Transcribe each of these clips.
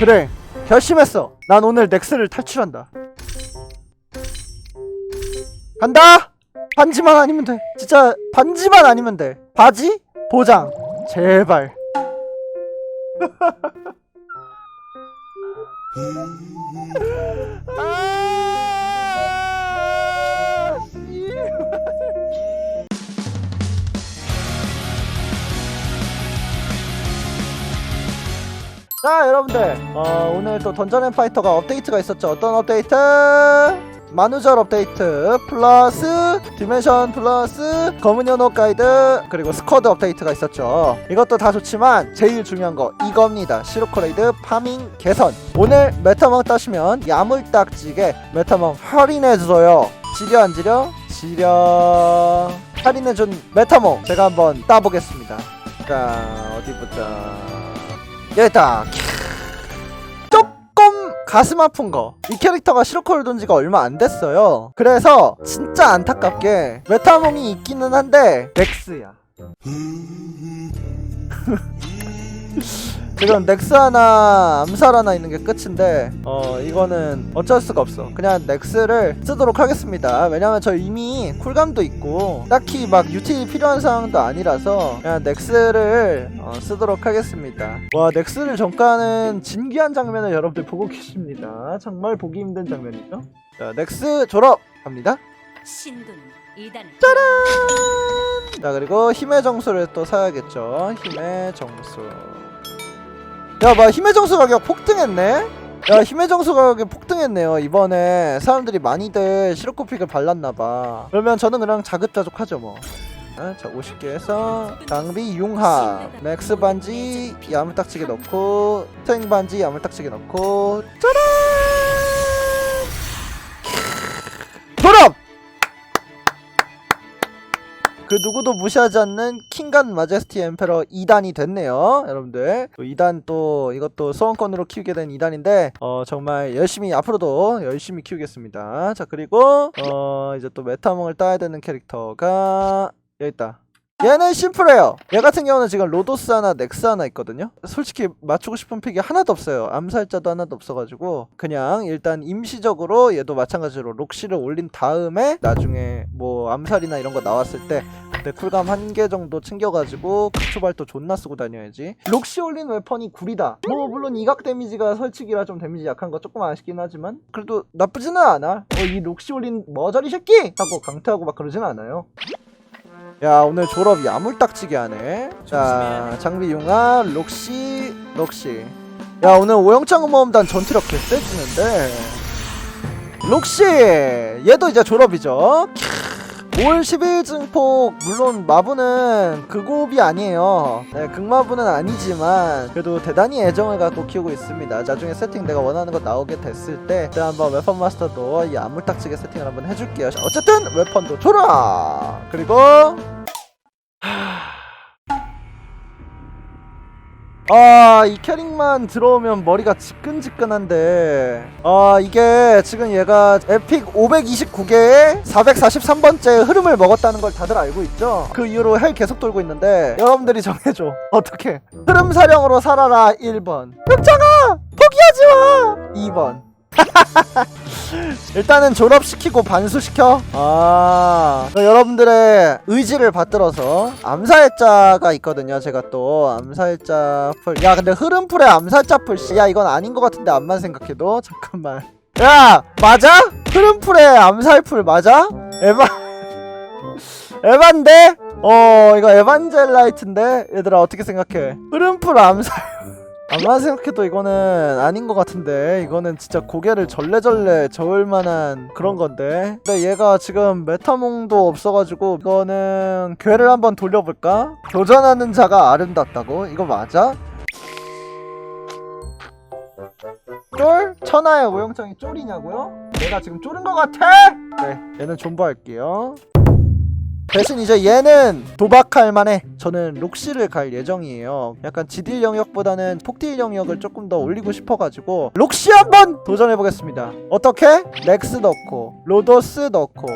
그래 결심했어. 난 오늘 넥스를 탈출한다. 간다! 반지만 아니면 돼. 진짜 반지만 아니면 돼. 바지? 보장. 제발. 아, 자 여러분들. 어, 오늘 또 던전 앤 파이터가 업데이트가 있었죠. 어떤 업데이트? 만우절 업데이트 플러스 디멘션 플러스 검은 연호 가이드 그리고 스쿼드 업데이트가 있었죠. 이것도 다 좋지만 제일 중요한 거 이겁니다. 시로코레이드 파밍 개선. 오늘 메타몽 따시면 야물딱지게 메타몽 할인해줘요. 지려 안 지려? 지려. 할인해준 메타몽 제가 한번 따보겠습니다. 자 어디 보자 여기 있다 조금 가슴 아픈 거. 이 캐릭터가 시로코를 돈 지가 얼마 안 됐어요. 그래서 진짜 안타깝게 메타몽이 있기는 한데 넥스야 지금 넥스 하나 암살 하나 있는 게 끝인데 어 이거는 어쩔 수가 없어. 그냥 넥스를 쓰도록 하겠습니다. 왜냐면 저 이미 쿨감도 있고 딱히 막 유틸이 필요한 상황도 아니라서 그냥 넥스를 어, 쓰도록 하겠습니다. 와 넥스를 정가는 진귀한 장면을 여러분들 보고 계십니다. 정말 보기 힘든 장면이죠? 자 넥스 졸업 갑니다. 신분 이단을 자 그리고 힘의 정수를 또 사야겠죠. 힘의 정수. 야봐 힘의 정수 가격 폭등했네? 야 힘의 정수 가격이 폭등했네요 이번에. 사람들이 많이들 시로코픽을 발랐나봐. 그러면 저는 그냥 자급자족하죠 뭐. 아, 자 50개 해서 장비 융합 맥스 반지 야물딱지게 넣고 스탱 반지 야물딱지게 넣고 짜란! 졸업 그 누구도 무시하지 않는 킹간 마제스티 엠페러 2단이 됐네요 여러분들. 2단 또 이것도 소원권으로 키우게 된 2단인데 어 정말 열심히 앞으로도 열심히 키우겠습니다. 자 그리고 어 이제 또 메타몽을 따야 되는 캐릭터가 여기 있다 얘는 심플해요. 얘 같은 경우는 지금 로도스 하나 넥스 하나 있거든요. 솔직히 맞추고 싶은 픽이 하나도 없어요. 암살자도 하나도 없어가지고 그냥 일단 임시적으로 얘도 마찬가지로 록시를 올린 다음에 나중에 뭐 암살이나 이런 거 나왔을 때 그때 쿨감 한 개 정도 챙겨가지고 극초발도 존나 쓰고 다녀야지. 록시 올린 웨펀이 구리다. 뭐 물론 이각 데미지가 설치기라 좀 데미지 약한 거 조금 아쉽긴 하지만 그래도 나쁘지는 않아. 어, 이 록시 올린 머저리 새끼! 하고 강퇴하고 막 그러진 않아요 야 오늘 졸업 야물딱지게 하네. 자 장비 융합 록시 록시. 야 오늘 오영장 모험단 전투력 개세지는데. 록시! 얘도 이제 졸업이죠 올11 증폭. 물론 마부는 극옵이 아니에요. 네, 극마부는 아니지만 그래도 대단히 애정을 갖고 키우고 있습니다. 나중에 세팅 내가 원하는 거 나오게 됐을 때 제가 한번 웨펀 마스터도 이 아물딱지게 세팅을 한번 해줄게요. 자, 어쨌든 웨펀도 졸업 그리고 아, 이 캐릭만 들어오면 머리가 지끈지끈한데. 아, 이게 지금 얘가 에픽 529개에 443번째 흐름을 먹었다는 걸 다들 알고 있죠? 그 이후로 헬 계속 돌고 있는데, 여러분들이 정해줘. 어떻게? 흐름 사령으로 살아라 1번. 흑장아! 포기하지 마! 2번. 일단은 졸업시키고 반수시켜. 아, 그 여러분들의 의지를 받들어서 암살자가 있거든요. 제가 또 암살자 풀. 야, 근데 흐름풀에 암살자 풀. 씨, 야 이건 아닌 것 같은데 암만 생각해도 잠깐만. 야, 맞아? 흐름풀에 암살풀 맞아? 에바. 에반데? 어, 이거 에반젤라이트인데? 얘들아 어떻게 생각해? 흐름풀 암살. 아무나 생각해도 이거는 아닌 것 같은데 이거는 진짜 고개를 절레절레 저을 만한 그런 건데 근데 얘가 지금 메타몽도 없어가지고 이거는 괴를 한번 돌려볼까? 도전하는 자가 아름답다고? 이거 맞아? 쫄? 천하의 오영장이 쫄이냐고요? 내가 지금 쫄은 것 같아? 네 얘는 존버할게요 대신 이제 얘는 도박할 만해. 저는 록시를 갈 예정이에요. 약간 지딜 영역보다는 폭딜 영역을 조금 더 올리고 싶어가지고 록시 한번 도전해보겠습니다. 어떻게? 렉스 넣고 로도스 넣고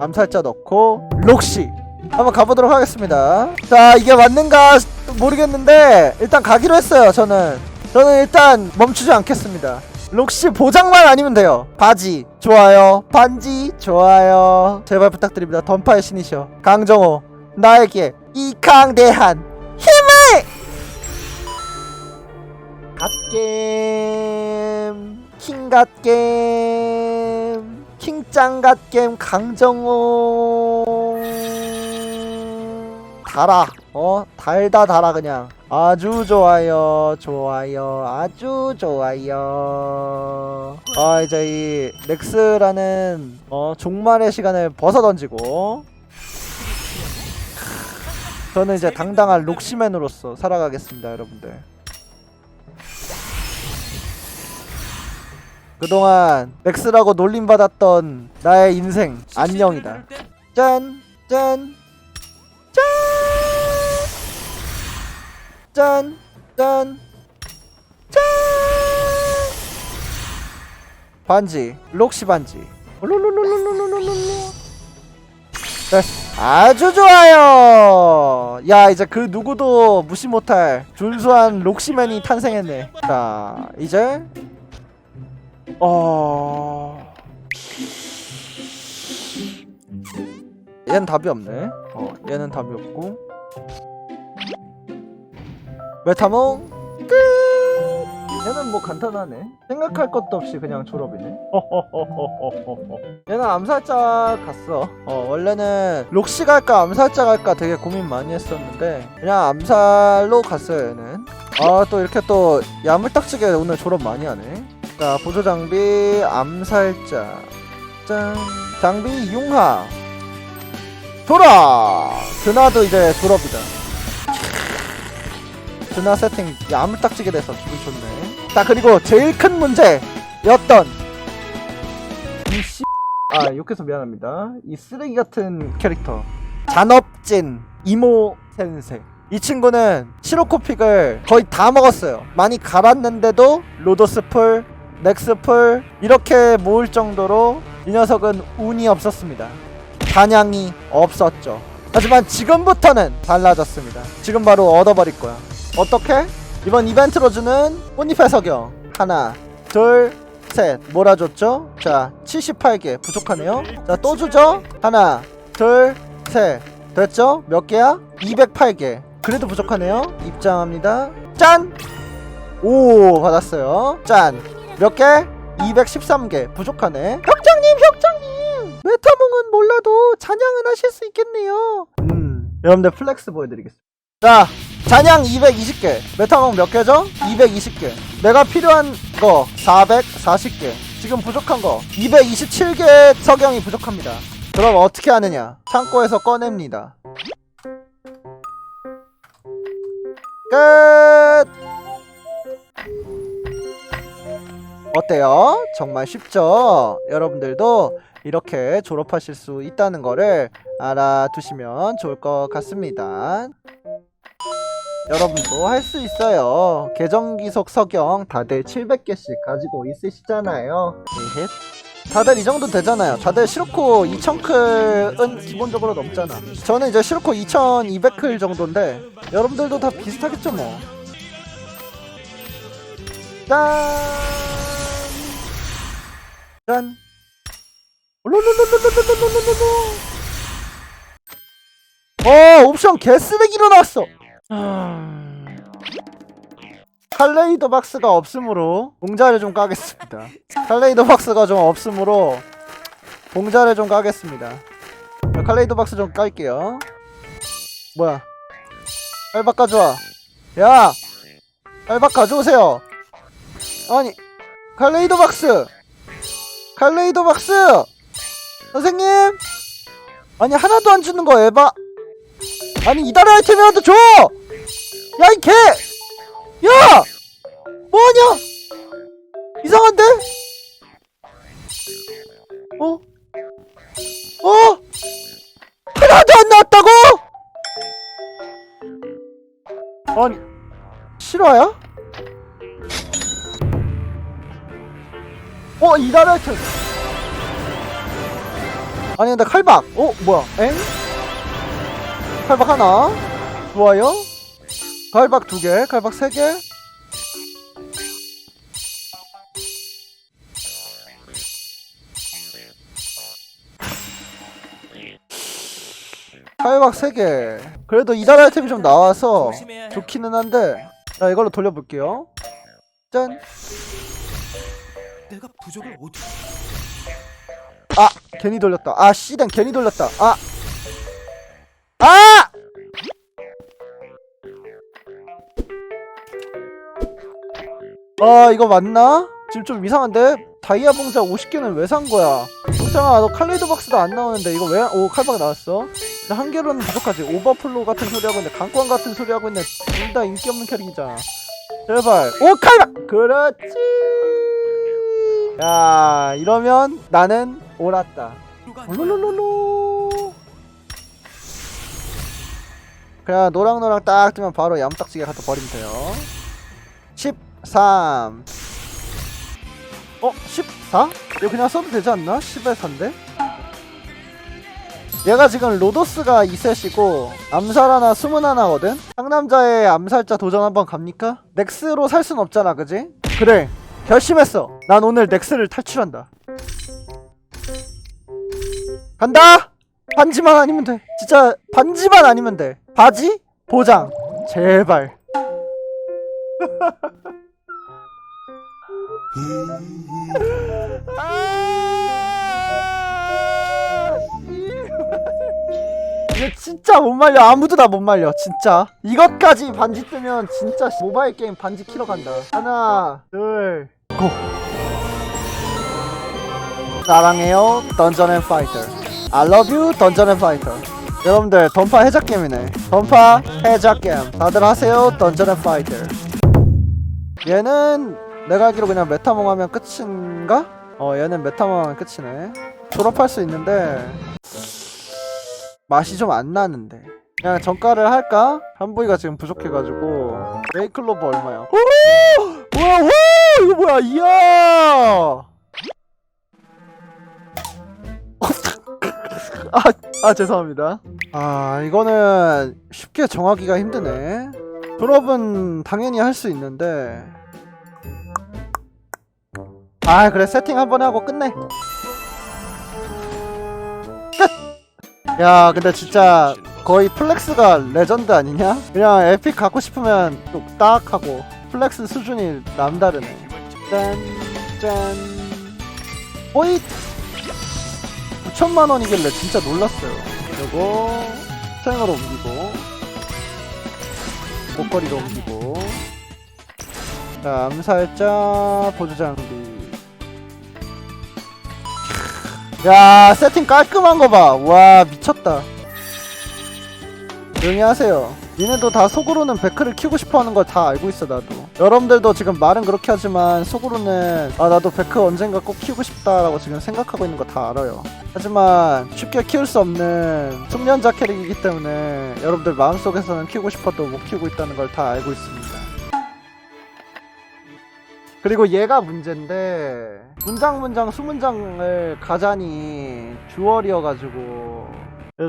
암살자 넣고 록시. 한번 가보도록 하겠습니다. 자 이게 맞는가 모르겠는데 일단 가기로 했어요 저는. 저는 일단 멈추지 않겠습니다. 록시 보장만 아니면 돼요. 바지 좋아요. 반지 좋아요. 제발 부탁드립니다. 던파의 신이셔. 강정호 나에게 이 강대한 힘을 갓겜 킹갓겜 킹짱갓겜 강정호 달아. 어? 달다 달아 그냥. 아주 좋아요 좋아요 아주 좋아요. 아 이제 이 넥스라는 어 종말의 시간을 벗어 던지고. 저는 이제 당당한 록시맨으로서 살아가겠습니다 여러분들. 그동안 넥스라고 놀림받았던 나의 인생 안녕이다. 짠 짠, 짠, 짠! 짠! 짠! 반지, 록시 반지. 아주 좋아요! 야, 이제 그 누구도 무시 못할 준수한 록시맨이 탄생했네. 자, 이제. 어. 얘는 답이 없네. 어, 얘는 답이 없고. 메타몽 끝. 얘는 뭐 간단하네. 생각할 것도 없이 그냥 졸업이네. 얘는 암살자 갔어. 어, 원래는 록시 갈까 암살자 갈까 되게 고민 많이 했었는데 그냥 암살로 갔어요 얘는. 아 또 이렇게 또 야물딱지게 오늘 졸업 많이 하네. 자 보조 장비 암살자 짠 장비 융화 돌아 드나도 이제 졸업이다 드나 세팅. 야물 딱지게 돼서 기분 좋네. 자 그리고 제일 큰 문제였던 이씨. 아 욕해서 미안합니다. 이 쓰레기 같은 캐릭터. 잔업진 이모 센세. 이 친구는 시로코픽을 거의 다 먹었어요. 많이 갈았는데도 로도스풀 넥스풀 이렇게 모을 정도로 이 녀석은 운이 없었습니다. 단양이 없었죠. 하지만 지금부터는 달라졌습니다. 지금 바로 얻어버릴 거야. 어떻게? 이번 이벤트로 주는 꽃잎의 석영 하나, 둘, 셋 몰아줬죠? 자, 78개 부족하네요. 자, 또 주죠? 하나, 둘, 셋 됐죠? 몇 개야? 208개. 그래도 부족하네요. 입장합니다. 짠! 오, 받았어요. 짠. 몇 개? 213개. 부족하네. 혁장님, 혁장님! 메타몽은 몰라도 잔향은 하실 수 있겠네요. 음, 여러분들 플렉스 보여드리겠습니다. 자, 잔향 220개. 메타몽 몇 개죠? 220개. 내가 필요한 거 440개. 지금 부족한 거 227개 석영이 부족합니다. 그럼 어떻게 하느냐? 창고에서 꺼냅니다. 끝! 어때요? 정말 쉽죠? 여러분들도 이렇게 졸업하실 수 있다는 거를 알아두시면 좋을 것 같습니다. 여러분도 할 수 있어요. 계정기속 석영 다들 700개씩 가지고 있으시잖아요. 에헷. 다들 이 정도 되잖아요. 다들 시로코 2000클은 기본적으로 넘잖아. 저는 이제 시로코 2200클 정도인데 여러분들도 다 비슷하겠죠 뭐. 짠! 짠! 어 옵션 개쓰레기로 나왔어 칼레이더 박스가 없으므로 봉자를 좀 까겠습니다. 칼레이더 박스가 좀 없으므로 봉자를 좀 까겠습니다. 자, 칼레이더 박스 좀 깔게요. 뭐야? 빨박 가져와 야! 빨박 가져오세요. 아니 칼레이더 박스! 칼레이더 박스! 선생님! 아니 하나도 안 주는 거 에바 아니 이달의 아이템이라도 줘! 야 이 개! 야! 뭐하냐? 이상한데? 어? 어? 하나도 안 나왔다고? 아니 실화야? 어 이달의 아이템 아니 근데 칼박 어 뭐야 엥? 칼박 하나. 좋아요. 칼박 두개 칼박 세개. 칼박 세개. 그래도 이달 아이템이 좀 나와서 좋기는 한데 자 이걸로 돌려볼게요. 짠. 내가 부족을 어떻게 아 괜히 돌렸다. 아 씨댕 괜히 돌렸다. 아. 아 이거 맞나? 지금 좀 이상한데? 다이아 봉자 50개는 왜 산 거야? 봉장아 너 칼리드 박스도 안 나오는데 이거 왜? 오 칼박 나왔어 근데 한 개로는 부족하지 오버플로우 같은 소리 하고 있네 강권 같은 소리 하고 있네 둘다 인기 없는 캐릭이잖아 제발 오 칼박! 그렇지 야 이러면 나는 옳았다 룰루루루 그냥 노랑노랑 딱 뜨면 바로 얌딱지게 갖다 버리면 돼요 13 어? 14? 이거 그냥 써도 되지 않나? 10에 4인데? 얘가 지금 로도스가 2셋이고 암살 하나 숨은 하나거든? 상남자의 암살자 도전 한번 갑니까? 넥스로 살 순 없잖아 그지? 그래 결심했어 난 오늘 넥스를 탈출한다 간다! 반지만 아니면 돼. 진짜 반지만 아니면 돼. 바지? 보장. 제발. 아, 이거 진짜 못 말려. 아무도 다못 말려. 진짜. 이것까지 반지 뜨면 진짜 모바일 게임 반지 키러 간다. 하나, 둘, 고. 사랑해요 던전 앤 파이터 I love you 던전 앤 파이터 여러분들 던파 해적 게임이네 던파 해적 게임 다들 하세요 던전 앤 파이터 얘는 내가 알기로 그냥 메타몽 하면 끝인가? 어 얘는 메타몽 하면 끝이네 졸업할 수 있는데 맛이 좀 안 나는데 그냥 정가를 할까? 한보이가 지금 부족해가지고 메이클로브 얼마야? 오! 뭐야 오! 이거 뭐야 이야 아, 아 죄송합니다. 아 이거는 쉽게 정하기가 힘드네. 졸업은 당연히 할 수 있는데. 아 그래 세팅 한 번 하고 끝내. 끝. 야 근데 진짜 거의 플렉스가 레전드 아니냐? 그냥 에픽 갖고 싶으면 뚝딱 하고 플렉스 수준이 남다르네. 짠 짠. 호잇. 9천만 원이길래 진짜 놀랐어요. 그리고 스탱으로 옮기고 목걸이로 옮기고 자 암살자 보조 장비 야 세팅 깔끔한 거 봐 와 미쳤다. 조용히 하세요. 니네도 다 속으로는 베크를 키우고 싶어 하는 걸 다 알고 있어 나도. 여러분들도 지금 말은 그렇게 하지만 속으로는 아 나도 베크 언젠가 꼭 키우고 싶다라고 지금 생각하고 있는 거 다 알아요. 하지만 쉽게 키울 수 없는 숙련자 캐릭이기 때문에 여러분들 마음속에서는 키우고 싶어도 못 키우고 있다는 걸 다 알고 있습니다 그리고 얘가 문제인데 문장 문장 수문장을 가자니 듀얼이어가지고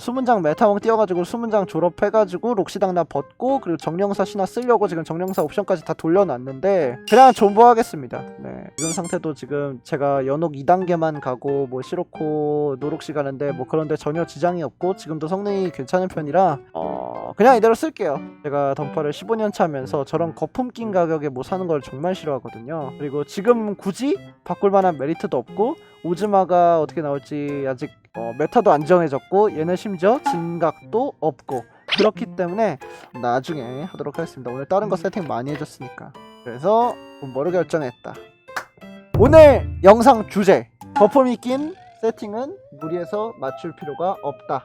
수문장 메타몽 띄워가지고 수문장 졸업해가지고 록시당 나 벗고 그리고 정령사 신화 쓰려고 지금 정령사 옵션까지 다 돌려놨는데 그냥 존버하겠습니다. 네. 지금 상태도 지금 제가 연옥 2단계만 가고 뭐 시로코 노록시 가는데 뭐 그런데 전혀 지장이 없고 지금도 성능이 괜찮은 편이라 어 그냥 이대로 쓸게요. 제가 덤퍼를 15년 차면서 저런 거품 낀 가격에 뭐 사는 걸 정말 싫어하거든요. 그리고 지금 굳이 바꿀 만한 메리트도 없고 오즈마가 어떻게 나올지 아직 어, 메타도 안 정해졌고 얘는 심지어 진각도 없고 그렇기 때문에 나중에 하도록 하겠습니다. 오늘 다른 거 세팅 많이 해줬으니까. 그래서 뭐로 결정했다. 오늘 영상 주제 거품이 낀 세팅은 무리해서 맞출 필요가 없다